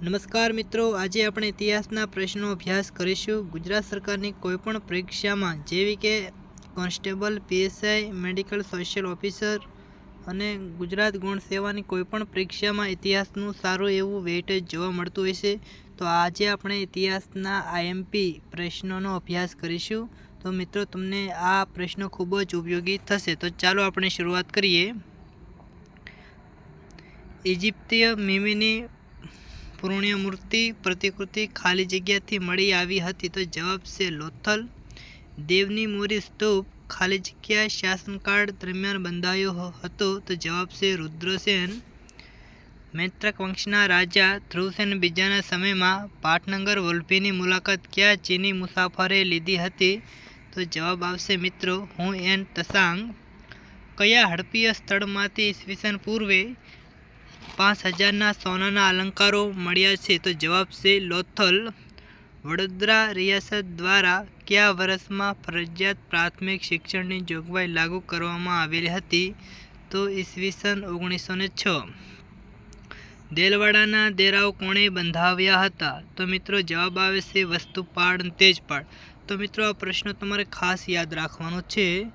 નમસ્કાર મિત્રો, આજે આપણે ઇતિહાસના પ્રશ્નો અભ્યાસ કરીશું. ગુજરાત સરકારની કોઈપણ પરીક્ષામાં જેવી કે constable, PSI, medical, social officer અને ગુજરાત ગુણ સેવાની કોઈપણ પરીક્ષામાં ઇતિહાસનું સારું એવું વેઇટેજ જોવા મળતું હોય છે, તો આજે આપણે ઇતિહાસના આઈએમપી પ્રશ્નોનો અભ્યાસ કરીશું. તો મિત્રો, તમને આ પ્રશ્નો ખૂબ જ ઉપયોગી થશે. તો ચાલો આપણે શરૂઆત કરીએ. ઇજિપ્તીય મિમીની પૂર્ણ્ય મૂર્તિ પ્રતિકૃતિ ખાલી જગ્યાથી મળી આવી હતી તો જવાબ છે લોથલ. દેવની મોરી સ્તૂપ ખાલી જગ્યા શાસનકાળ દરમિયાન બંધાયો હતો તો જવાબ છે રુદ્રસેન. મૈત્રક વંશના રાજા ધ્રુવસેન બીજાના સમયમાં પાટનગર વલ્ભીની મુલાકાત ક્યાં ચીની મુસાફરે લીધી હતી? તો જવાબ આવશે મિત્રો હું એન તસાંગ. કયા હડપીય સ્થળમાંથી ઈસવીસન પૂર્વે પાંચ હજારના સોનાના અલંકારો મળ્યા છે. તો જવાબ છે લોથલ. વડોદરા રિયાસત દ્વારા કયા વર્ષમાં ફરજિયાત પ્રાથમિક શિક્ષણની જોગવાઈ લાગુ કરવામાં આવેલી હતી? તો ઈસવીસન ઓગણીસો ને છ. દેલવાડાના દેરાઓ કોણે બંધાવ્યા હતા? તો મિત્રો જવાબ આવે છે વસ્તુપાળ અને તેજપાળ તો મિત્રો આ પ્રશ્નો તમારે ખાસ યાદ રાખવાનો છે.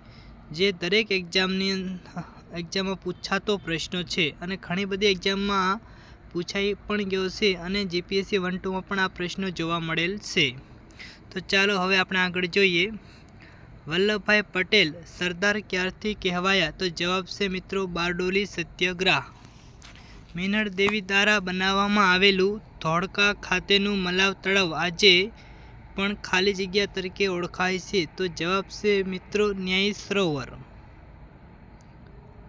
જે દરેક એક્ઝામની એક્ઝામમાં પૂછાતો પ્રશ્ન છે અને ઘણી બધી એક્ઝામમાં પૂછાઈ પણ ગયો છે અને જીપીએસસી વન ટુમાં પણ આ પ્રશ્નો જોવા મળેલ છે. તો ચાલો હવે આપણે આગળ જોઈએ. વલ્લભભાઈ પટેલ, સરદાર ક્યારથી કહેવાયા? તો જવાબ છે મિત્રો, બારડોલી સત્યાગ્રહ. મીનળ દેવી દ્વારા બનાવવામાં આવેલું ધોળકા ખાતેનું મલાવ તળાવ આજે પણ ખાલી જગ્યા તરીકે ઓળખાય છે. તો જવાબ છે મિત્રો, ન્યાય સરોવર.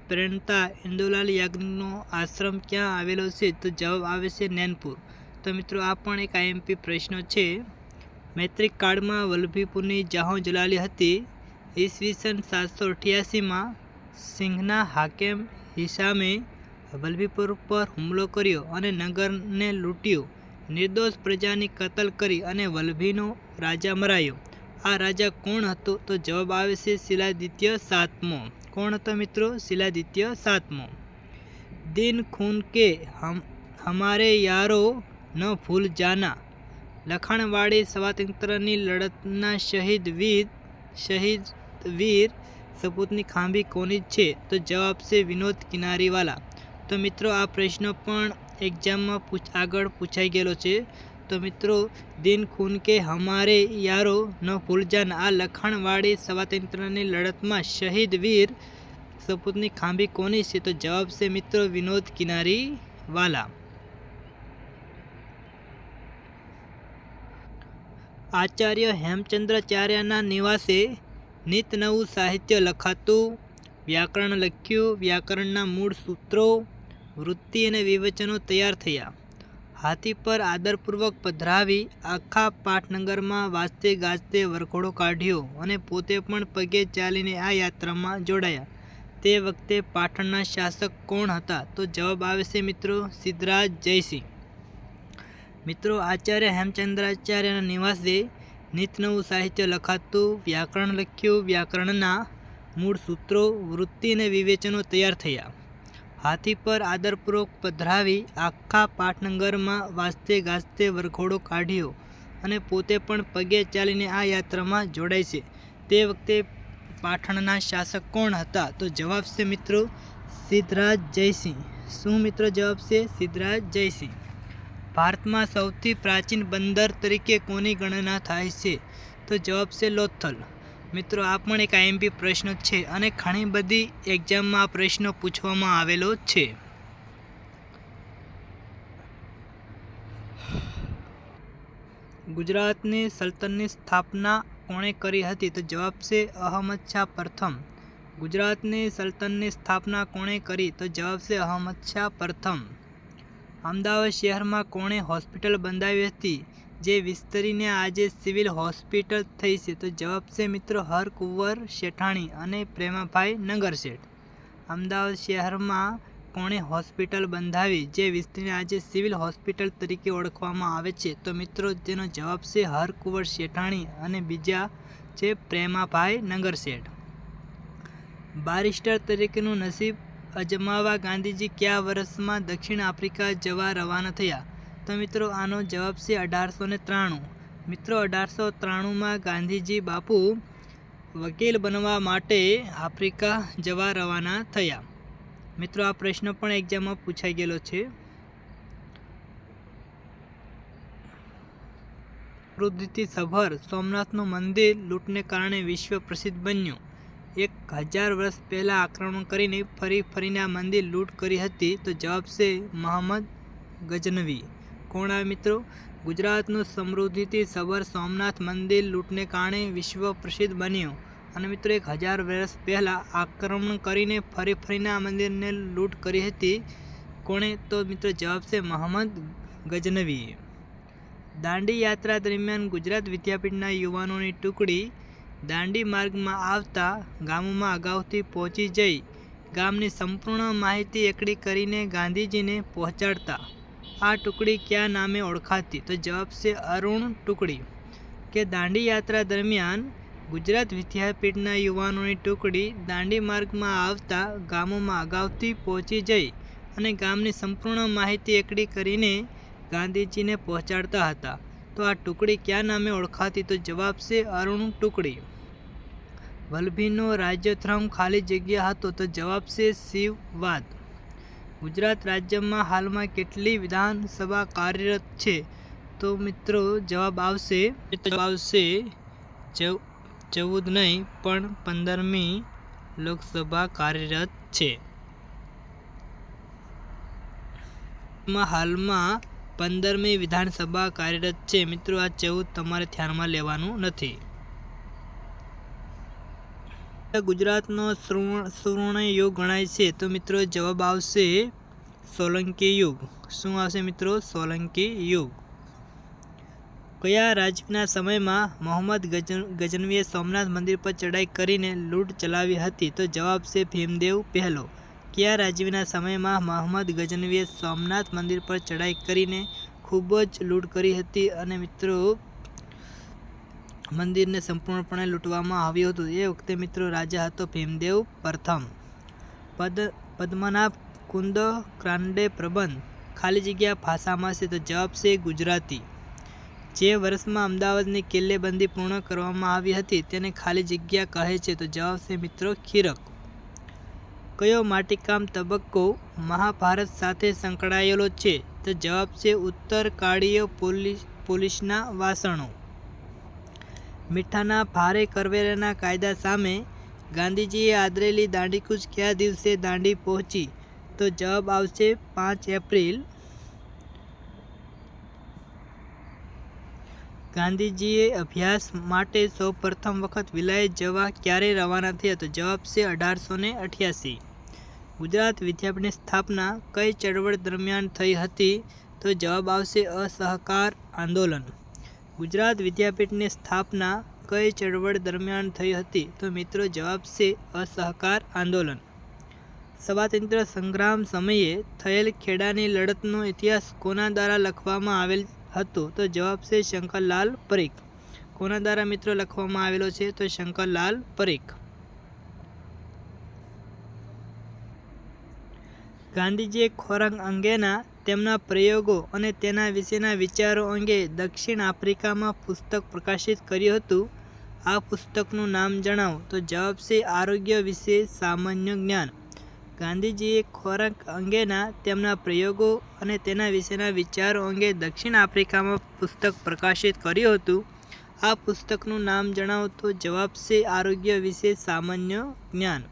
પ્રેરણતા ઇન્દુલાલ યાજ્ઞનો આશ્રમ ક્યાં આવેલો છે? તો જવાબ આવે છે નૈનપુર. તો મિત્રો, આ પણ એક આઈએમપી પ્રશ્ન છે. મૈત્રિક કાળમાં વલ્લભીપુરની જાહો જલાલી હતી. ઈસવીસન સાતસો અઠ્યાસીમાં સિંહના હાકેમ હિસામે વલ્લભીપુર પર હુમલો કર્યો અને નગરને લૂંટ્યું. નિર્દોષ પ્રજાની કતલ કરી અને વલ્લભીનો રાજા મરાયો. આ રાજા કોણ હતો? તો જવાબ આવે છે શિલાદિત્ય સાતમો. કોણ હતો મિત્રો? શિલાદિત્ય સાતમો. દિન ખૂન કે હમ, હમારે યારો ન ભૂલ જાના. લખાણવાળી સ્વાતંત્ર્યની લડતના શહીદ વીર શહીદ વીર સપૂતની ખાંભી કોની છે? તો જવાબ છે વિનોદ કિનારીવાલા. તો મિત્રો, આ પ્રશ્ન પણ એક્ઝામમાં પૂછ, આગળ પૂછાઈ ગયેલો છે. તો મિત્રો, દિન ખૂન કે હમારે યારો ન ભૂલજાન આ લખાણવાળી સ્વાતંત્ર્યની લડતમાં શહીદ વીર સપૂતની ખાંભી કોની છે? તો જવાબ છે મિત્રો વિનોદ કિનારી વાલા આચાર્ય હેમચંદ્રાચાર્યના નિવાસે નિત નવું સાહિત્ય લખાતું, વ્યાકરણ લખ્યું. વ્યાકરણના મૂળ સૂત્રો, વૃત્તિ અને વિવેચનો તૈયાર થયા. હાથી પર આદરપૂર્વક પધરાવી આખા પાટનગરમાં વાજતે ગાજતે વરઘોડો કાઢ્યો અને પોતે પણ પગે ચાલીને આ યાત્રામાં જોડાયા. તે વખતે પાટણના શાસક કોણ હતા? તો જવાબ આવે છે મિત્રો સિદ્ધરાજ જયસિંહ. મિત્રો આચાર્ય હેમચંદ્રાચાર્યના નિવાસે નીતનવું સાહિત્ય લખાતું, વ્યાકરણ લખ્યું, વ્યાકરણના મૂળ સૂત્રો, વૃત્તિ અને વિવેચનો તૈયાર થયા. હાથી પર આદરપૂર્વક પધરાવી આખા પાટનગરમાં વાજતે ગાજતે વરઘોડો કાઢ્યો અને પોતે પણ પગે ચાલીને આ યાત્રામાં જોડાય છે. તે વખતે પાટણના શાસક કોણ હતા? તો જવાબ છે મિત્રો સિદ્ધરાજ જયસિંહ. શું મિત્રો જવાબ છે? સિદ્ધરાજ જયસિંહ. ભારતમાં સૌથી પ્રાચીન બંદર તરીકે કોની ગણના થાય છે? તો જવાબ છે લોથલ. મિત્રો, આ પણ એક આઈએમપી પ્રશ્ન છે અને ઘણી બધી એક્ઝામમાં આ પ્રશ્ન પૂછવામાં આવેલો છે. ગુજરાતની સલ્તનની સ્થાપના કોણે કરી હતી? તો જવાબ છે અહમદ શાહ પ્રથમ. ગુજરાતની સલ્તનની સ્થાપના કોણે કરી? તો જવાબ છે અહમદ શાહ પ્રથમ. અમદાવાદ શહેરમાં કોણે હોસ્પિટલ બંધાવી હતી? જે વિસ્તરીને આજે સિવિલ હોસ્પિટલ થઈ છે. તો જવાબ છે મિત્રો હરકુંવર શેઠાણી અને પ્રેમાભાઈ નગરશેઠ. અમદાવાદ શહેરમાં કોણે હોસ્પિટલ બંધાવી, જે વિસ્તરીને આજે સિવિલ હોસ્પિટલ તરીકે ઓળખવામાં આવે છે? તો મિત્રો તેનો જવાબ છે હરકુંવર શેઠાણી અને બીજા છે પ્રેમાભાઈ નગરશેઠ. બારિસ્ટર તરીકેનું નસીબ અજમાવા ગાંધીજી કયા વર્ષમાં દક્ષિણ આફ્રિકા જવા રવાના થયા? તો મિત્રો, આનો જવાબ છે અઢારસો ને ત્રાણું. મિત્રો, અઢારસો ત્રાણુંમાં ગાંધીજી બાપુ વકીલ બનવા માટે આફ્રિકા જવા રવાના થયા. મિત્રો, આ પ્રશ્ન પણ એક્ઝામમાં પૂછાઈ ગયેલો છે. સમૃદ્ધિથી સભર સોમનાથનું મંદિર લૂંટને કારણે વિશ્વ પ્રસિદ્ધ બન્યું. એક હજાર વર્ષ પહેલાં આક્રમણ કરીને ફરી ફરીને આ મંદિર લૂંટ કરી હતી તો જવાબ છે મહમ્મદ ગજનવી. આવે મિત્રો. ગુજરાતનું સમૃદ્ધિથી સબર સોમનાથ મંદિર લૂંટને કારણે વિશ્વ પ્રસિદ્ધ બન્યું. અને મિત્રો, એક હજાર વર્ષ પહેલાં આક્રમણ કરીને ફરી ફરીને આ મંદિરને લૂંટ કરી હતી કોણે? તો મિત્રો, જવાબ છે મોહમ્મદ ગજનવીએ દાંડી યાત્રા દરમિયાન ગુજરાત વિદ્યાપીઠના યુવાનોની ટુકડી દાંડી માર્ગમાં આવતા ગામોમાં અગાઉથી પહોંચી જઈ ગામની સંપૂર્ણ માહિતી એકઠી કરીને ગાંધીજીને પહોંચાડતા આ ટુકડી કયા નામે ઓળખાતી? તો જવાબ છે અરુણ ટુકડી. કે દાંડી યાત્રા દરમિયાન ગુજરાત વિદ્યાપીઠના યુવાનોની ટુકડી દાંડી માર્ગમાં આવતા ગામોમાં અગાઉથી પહોંચી જઈ અને ગામની સંપૂર્ણ માહિતી એકઠી કરીને ગાંધીજીને પહોંચાડતા હતા. તો આ ટુકડી કયા નામે ઓળખાતી? તો જવાબ છે અરુણ ટુકડી. વલભીનો રાજ્યથ્રમ ખાલી જગ્યા હતો, તો જવાબ છે શિવવાદ. ગુજરાત રાજ્યમાં હાલમાં કેટલી વિધાનસભા કાર્યરત છે? તો મિત્રો, જવાબ આવશે જવાબ આવશે ચૌદ નહીં, પણ પંદરમી લોકસભા કાર્યરત છે. હાલમાં પંદરમી વિધાનસભા કાર્યરત છે. મિત્રો, આ ચૌદ તમારે ધ્યાનમાં લેવાનું નથી. ગુજરાતનો સુવર્ણ યુગ ગણાય છે. તો મિત્રો જવાબ આવશે સોલંકી યુગ. શું આવશે મિત્રો? સોલંકી યુગ. કયા રાજવીના સમયમાં મોહમ્મદ ગજનવીએ સોમનાથ મંદિર પર ચડાઈ કરીને લૂંટ ચલાવી હતી? તો જવાબ છે ભીમદેવ પહેલો. કયા રાજવીના સમયમાં મોહમ્મદ ગજનવીએ સોમનાથ મંદિર પર ચડાઈ કરીને ખૂબ જ લૂંટ કરી હતી? અને મિત્રો મંદિરને સંપૂર્ણપણે લૂંટવામાં આવ્યું હતું. એ વખતે મિત્રો રાજા હતો ભીમદેવ પ્રથમ. પદ, પદ્મનાભ કુંદ ક્રાંડે પ્રબંધ. ખાલી જગ્યા ભાષામાં છે તો જવાબ છે ગુજરાતી. જે વર્ષમાં અમદાવાદની કિલ્લેબંધી પૂર્ણ કરવામાં આવી હતી તેને ખાલી જગ્યા કહે છે તો જવાબ છે મિત્રો ખીરક. કયો માટીકામ તબક્કો મહાભારત સાથે સંકળાયેલો છે? તો જવાબ છે ઉત્તરકાળીય પોલીસ, પોલીસના વાસણો. મીઠાના ભારે કરવેરાના કાયદા સામે ગાંધીજીએ આદરેલી દાંડીકૂચ કયા દિવસે દાંડી પહોંચી? તો જવાબ આવશે પાંચ એપ્રિલ. ગાંધીજીએ અભ્યાસ માટે સૌ પ્રથમ વખત વિલાયત જવા ક્યારે રવાના થયા? તો જવાબ છે અઢારસો ને અઠ્યાસી. ગુજરાત વિદ્યાપીઠની સ્થાપના કઈ ચળવળ દરમિયાન થઈ હતી? તો જવાબ આવશે અસહકાર આંદોલન. ગુજરાત વિદ્યાપીઠની સ્થાપના કઈ ચળવળ દરમિયાન થઈ હતી? તો મિત્રો જવાબ છે અસહકાર આંદોલન. સ્વાતંત્ર્ય સંગ્રામ સમયે થયેલ ખેડાની લડતનો ઇતિહાસ કોના દ્વારા લખવામાં આવેલ હતો? તો જવાબ છે શંકરલાલ પરીખ. કોના દ્વારા મિત્રો લખવામાં આવેલો છે? તો શંકરલાલ પરીખ. ગાંધીજીએ ખોરાક અંગેના તેમના પ્રયોગો અને તેના વિશેના વિચારો અંગે દક્ષિણ આફ્રિકામાં પુસ્તક પ્રકાશિત કર્યું હતું. આ પુસ્તકનું નામ જણાવો. તો જવાબ છે, આરોગ્ય વિશે સામાન્ય જ્ઞાન. ગાંધીજીએ ખોરાક અંગેના તેમના પ્રયોગો અને તેના વિશેના વિચારો અંગે દક્ષિણ આફ્રિકામાં પુસ્તક પ્રકાશિત કર્યું હતું. આ પુસ્તકનું નામ જણાવો. તો જવાબ છે, આરોગ્ય વિશે સામાન્ય જ્ઞાન.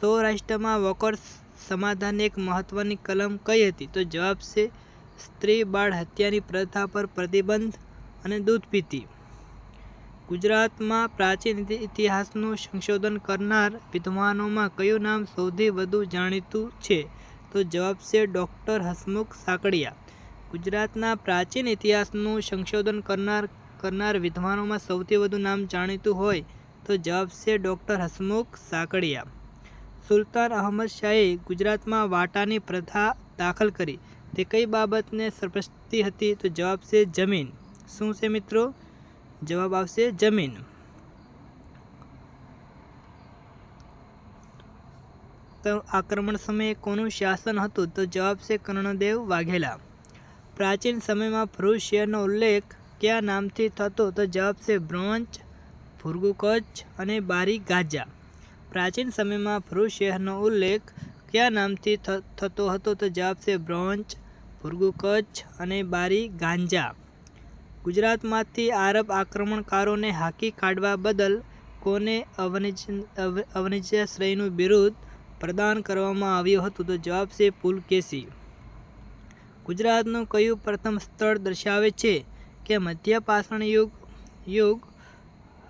સૌરાષ્ટ્રમાં વોકર્સ સમાધાનની એક મહત્ત્વની કલમ કઈ હતી? તો જવાબ છે, સ્ત્રી બાળ હત્યાની પ્રથા પર પ્રતિબંધ અને દૂધ પીતી. ગુજરાતમાં પ્રાચીન ઇતિહાસનું સંશોધન કરનાર વિદ્વાનોમાં કયું નામ સૌથી વધુ જાણીતું છે? તો જવાબ છે, ડૉક્ટર હસમુખ સાકડિયા. ગુજરાતના પ્રાચીન ઇતિહાસનું સંશોધન કરનાર કરનાર વિદ્વાનોમાં સૌથી વધુ નામ જાણીતું હોય તો જવાબ છે, ડૉક્ટર હસમુખ સાકડિયા. સુલતાન અહમદ શાહે ગુજરાતમાં વાટાની પ્રથા દાખલ કરી. તે કઈ બાબતને સરપસ્તી હતી તો જવાબ છે જમીન. શું છે મિત્રો? જવાબ આવશે જમીન. આક્રમણ સમયે કોનું શાસન હતું તો જવાબ છે કર્ણદેવ વાઘેલા. પ્રાચીન સમયમાં ભરૂચ શહેરનો ઉલ્લેખ કયા નામથી થતો તો જવાબ છે બ્રોન્ચ ભુરગુ કચ્છ અને બારી ગાજા. પ્રાચીન સમયમાં ભરૂચ શહેરનો ઉલ્લેખ કયા નામથી થતો હતો તો જવાબ છે બ્રોન્ચ ભૂરગુ કચ્છ અને બારી ગાંજા. ગુજરાતમાંથી આરબ આક્રમણકારોને હાંકી કાઢવા બદલ કોને અવનિજ- અવ- અવનિજાશ્રયનું બિરુદ પ્રદાન કરવામાં આવ્યું હતું તો જવાબ છે પુલકેશી. ગુજરાતનું કયું પ્રથમ સ્થળ દર્શાવે છે કે મધ્ય પાષાણ યુગ યુગ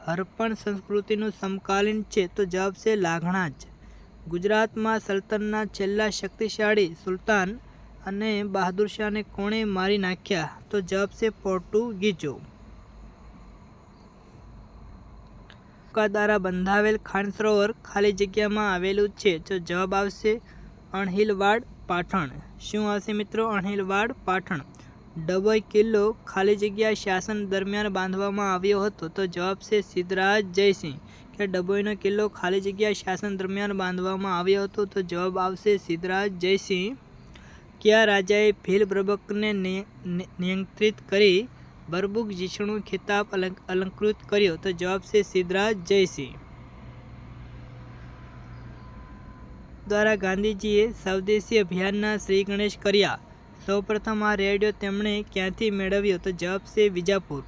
હરપણ સંસ્કૃતિનું સમકાલીન છે, તો જવાબ છે લાઘણાજ ગુજરાતમાં સલ્તનના છેલ્લા શક્તિશાળી સુલતાન અને બહાદુર શાહને કોણે મારી નાખ્યા? તો જવાબ છે પોર્ટુગીઝો દ્વારા બંધાવેલ ખાન સરોવર ખાલી જગ્યામાં આવેલું છે, તો જવાબ આવશે અણહિલવાડ, પાટણ. શું આવશે મિત્રો? અણહિલવાડ, પાટણ. ડભોઈ કિલ્લો ખાલી જગ્યા શાસન દરમિયાન બાંધવામાં આવ્યો હતો. તો જવાબ છે સિદ્ધરાજ જયસિંહ કે ડભોઈનો કિલ્લો ખાલી જગ્યા શાસન દરમિયાન બાંધવામાં આવ્યો હતો. તો જવાબ આવશે સિદ્ધરાજ જયસિંહ. કયા રાજાએ ભીલ પ્રબકને નિ- નિ- નિયંત્રિત કરી બરબુક જીષ્ણુ ખિતાબ અલંક અલંકૃત કર્યો? તો જવાબ છે સિદ્ધરાજ જયસિંહ. દ્વારા ગાંધીજીએ સ્વદેશી અભિયાનના શ્રી ગણેશ કર્યા. સૌપ્રથમ આ રેડિયો તેમણે ક્યાંથી મેળવ્યો તો જવાબ છે વિજાપુર.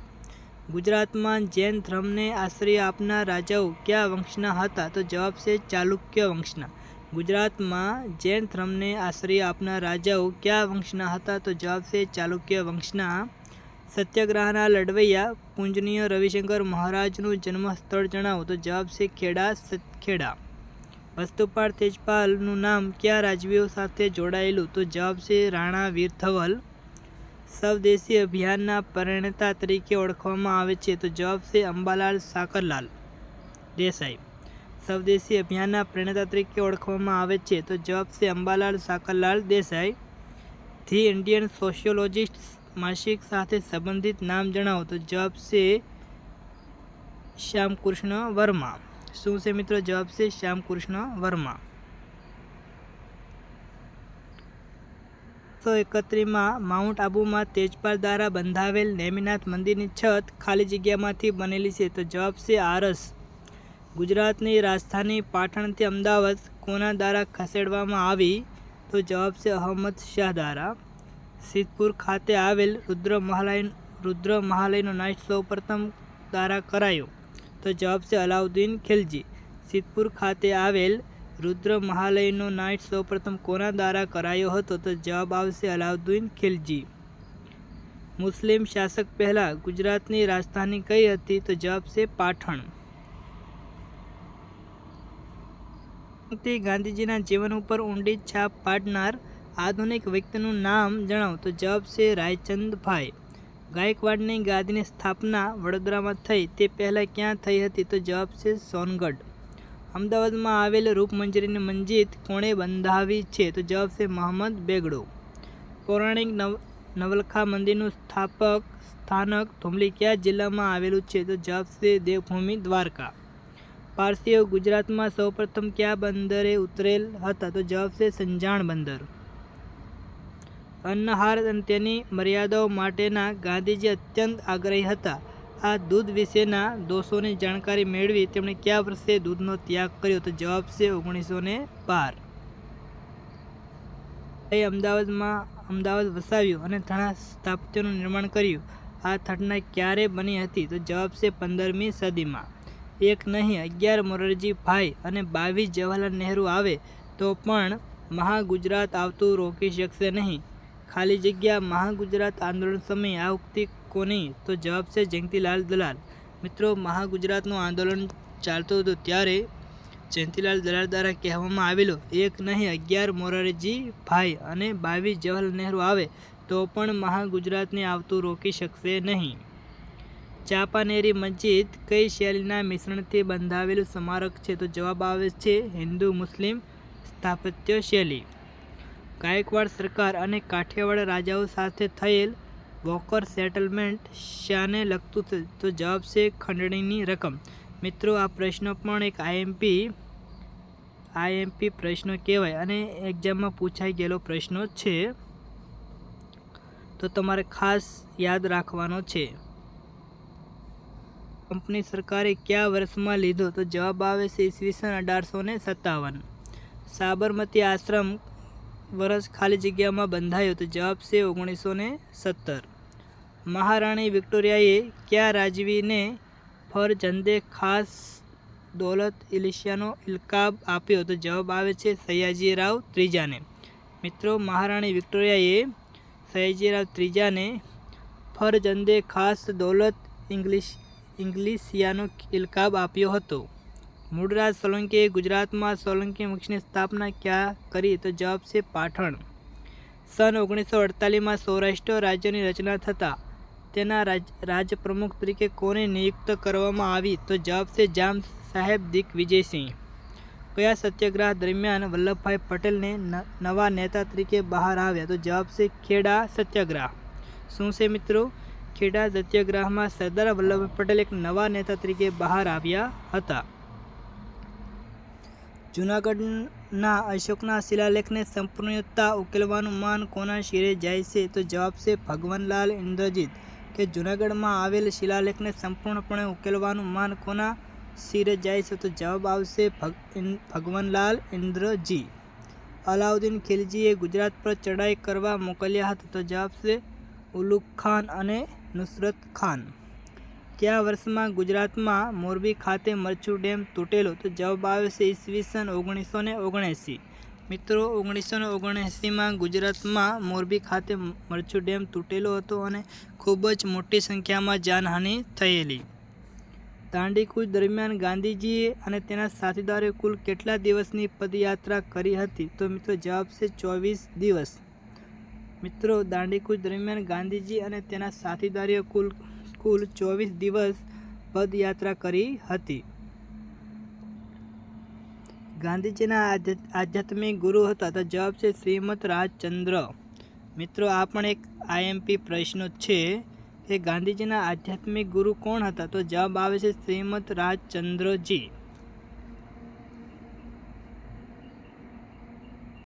ગુજરાતમાં જૈન ધર્મને આશ્રય આપનાર રાજાઓ કયા વંશના હતા તો જવાબ છે ચાલુક્ય વંશના. ગુજરાતમાં જૈન ધર્મને આશ્રય આપનાર રાજાઓ કયા વંશના હતા તો જવાબ છે ચાલુક્ય વંશના. સત્યાગ્રહના લડવૈયા પૂજનીય રવિશંકર મહારાજનું જન્મ સ્થળ જણાવો તો જવાબ છે ખેડા સતખેડા વસ્તુપાળ તેજપાલનું નામ કયા રાજવીઓ સાથે જોડાયેલું? તો જવાબ છે રાણા વીર ધવલ સ્વદેશી અભિયાનના પરિણેતા તરીકે ઓળખવામાં આવે છે. તો જવાબ છે અંબાલાલ સાકરલાલ દેસાઈ. સ્વદેશી અભિયાનના પ્રણેતા તરીકે ઓળખવામાં આવે છે. તો જવાબ છે Ambalal Sakarlal Desai. The Indian sociologist માસિક સાથે સંબંધિત નામ જણાવો. તો જવાબ છે શ્યામકૃષ્ણ વર્મા. શું છે મિત્રો? જવાબ છે શ્યામકૃષ્ણ વર્મા. સો એકત્રીસમાં માઉન્ટ આબુમાં તેજપાલ દ્વારા બંધાવેલ નેમિનાથ મંદિરની છત ખાલી જગ્યામાંથી બનેલી છે. તો જવાબ છે આરસ. ગુજરાતની રાજધાની પાટણથી અમદાવાદ કોના દ્વારા ખસેડવામાં આવી? તો જવાબ છે અહમદ શાહ દ્વારા. સિદ્ધપુર ખાતે આવેલ રુદ્ર મહાલય રુદ્ર મહાલયનો નાશ સૌપ્રથમ દ્વારા કરાયો. તો જવાબ છે અલાઉદ્દીન ખિલજી. સિદ્ધપુર ખાતે આવેલ રુદ્ર મહાલયનો નાઇટ સૌપ્રથમ કોના દ્વારા કરાયો હતો? તો જવાબ આવશે અલાઉદ્દીન ખિલજી. મુસ્લિમ શાસક પહેલાં ગુજરાતની રાજધાની કઈ હતી? તો જવાબ છે પાટણ. તે ગાંધીજીના જીવન ઉપર ઊંડી છાપ પાડનાર આધુનિક વ્યક્તિનું નામ જણાવો. તો જવાબ છે રાયચંદભાઈ. ગાયકવાડની ગાદીની સ્થાપના વડોદરામાં થઈ તે પહેલાં ક્યાં થઈ હતી તો જવાબ છે સોનગઢ. અમદાવાદમાં આવેલ રૂપમંજરીની મંજિદ કોણે બંધાવી છે તો જવાબ છે મોહમ્મદ બેગડો. પૌરાણિક નવ, નવલખા મંદિરનું સ્થાપક સ્થાનક ધુમલી કયા જિલ્લામાં આવેલું છે તો જવાબ છે દેવભૂમિ દ્વારકા. પારસીઓ ગુજરાતમાં સૌપ્રથમ કયા બંદરે ઉતરેલ હતા તો જવાબ છે સંજાણ બંદર. અન્નહાર અને તેની મર્યાદાઓ માટેના ગાંધીજી અત્યંત આગ્રહી હતા. આ દૂધ વિશેના દોષોની જાણકારી મેળવી તેમણે કયા વર્ષે દૂધનો ત્યાગ કર્યો તો જવાબ છે ઓગણીસો ને બાર. એ અમદાવાદમાં અમદાવાદ વસાવ્યું અને ઘણા સ્થાપત્યોનું નિર્માણ કર્યું. આ થટના ક્યારે બની હતી તો જવાબ છે પંદરમી સદીમાં. એક નહીં, અગિયાર મોરારજી ભાઈ અને બાવીસ જવાહરલાલ નહેરુ આવે તો પણ મહાગુજરાત આવતું રોકી શકશે નહીં. ખાલી જગ્યા મહાગુજરાત આંદોલન સમયે આ ઉક્તિ કોની? તો જવાબ છે જયંતિલાલ દલાલ. મિત્રો, મહાગુજરાતનું આંદોલન ચાલતું હતું ત્યારે જયંતિલાલ દલાલ દ્વારા કહેવામાં આવેલું, એક નહીં, અગિયાર મોરારજી ભાઈ અને બાવીસ જવાહરલાલ નહેરુ આવે, તો પણ મહાગુજરાતને આવતું રોકી શકશે નહીં. ચાપાનેરી મસ્જિદ કઈ શૈલીના મિશ્રણથી બંધાવેલું સ્મારક છે? તો જવાબ આવે છે હિન્દુ મુસ્લિમ સ્થાપત્ય શૈલી. ગાયકવાડ સરકાર અને કાઠિયાવાડ રાજાઓ સાથે થયેલ વોકર સેટલમેન્ટ શાને લગતું છે તો જવાબ છે ખંડણીની રકમ. મિત્રો, આ પ્રશ્ન પણ એક આઈએમપી આઈએમપી પ્રશ્ન કહેવાય અને એક્ઝામમાં પૂછાઈ ગયેલો પ્રશ્ન છે. તો તમારે ખાસ યાદ રાખવાનો છે. કંપની સરકારે કયા વર્ષમાં લીધો? તો જવાબ આવે છે ઈસવીસન અઢારસો ને સત્તાવન. સાબરમતી આશ્રમ વર્ષ ખાલી જગ્યામાં બંધાયો તો જવાબ છે ઓગણીસો ને સત્તર. મહારાણી વિક્ટોરિયાએ કયા રાજવીને ફરજંદે ખાસ દોલત ઇલિશિયાનો ઇલકાબ આપ્યો તો જવાબ આવે છે સયાજીરાવ ત્રીજાને. મિત્રો, મહારાણી વિક્ટોરિયાએ સયાજીરાવ ત્રીજાને ફરજંદે ખાસ દોલત ઇંગ્લિશ, ઇંગ્લિશિયાનો ઇલકાબ આપ્યો હતો. મૂળરાજ સોલંકીએ ગુજરાતમાં સોલંકી વંશની સ્થાપના ક્યાં કરી તો જવાબ છે પાટણ. સન ઓગણીસો અડતાલીસમાં સૌરાષ્ટ્ર રાજ્યની રચના થતાં તેના રાજ, રાજપ્રમુખ તરીકે કોને નિયુક્ત કરવામાં આવી તો જવાબ છે જામ સાહેબ દિગ્વિજયસિંહ કયા સત્યાગ્રહ દરમિયાન વલ્લભભાઈ પટેલને નવા નેતા તરીકે બહાર આવ્યા તો જવાબ છે ખેડા સત્યાગ્રહ. શું છે મિત્રો? ખેડા સત્યાગ્રહમાં સરદાર વલ્લભભાઈ પટેલ એક નવા નેતા તરીકે બહાર આવ્યા હતા. જૂનાગઢના અશોકના શિલાલેખને સંપૂર્ણતા ઉકેલવાનું માન કોના શિરે જાય છે? તો જવાબ છે ભગવાનલાલ ઇન્દ્રજીત, કે જૂનાગઢમાં આવેલ શિલાલેખને સંપૂર્ણપણે ઉકેલવાનું માન કોના શિરે જાય છે? તો જવાબ આવશે ભગવાનલાલ ઇન્દ્રજી. અલાઉદ્દીન ખિલજીએ ગુજરાત પર ચડાઈ કરવા મોકલ્યા હતા. તો જવાબ છે ઉલુખ ખાન અને નુસરત ખાન. કયા વર્ષમાં ગુજરાતમાં મોરબી ખાતે મરચું ડેમ તૂટેલો. તો જવાબ આવે છે ઈસવીસન ઓગણીસો ને ઓગણએંસી. મિત્રો, ઓગણીસો ને ઓગણએંસીમાં ગુજરાતમાં મોરબી ખાતે મરચું ડેમ તૂટેલો હતો અને ખૂબ જ મોટી સંખ્યામાં જાનહાનિ થયેલી. દાંડીકૂચ દરમિયાન ગાંધીજીએ અને તેના સાથીદારોએ કુલ કેટલા દિવસની પદયાત્રા કરી હતી? તો મિત્રો, જવાબ છે ચોવીસ દિવસ. મિત્રો, દાંડીકૂચ દરમિયાન ગાંધીજી અને તેના સાથીદારોએ કુલ કુલ ચોવીસ દિવસ પદયાત્રા કરી હતી. ગાંધીજીના આધ્યાત્મિક ગુરુ હતા તો જવાબ છે શ્રીમદ રાજચંદ્ર. મિત્રો, આ પણ એક આઈએમપી પ્રશ્ન છે કે ગાંધીજીના આધ્યાત્મિક ગુરુ કોણ હતા? તો જવાબ આવે છે શ્રીમદ રાજચંદ્રજી.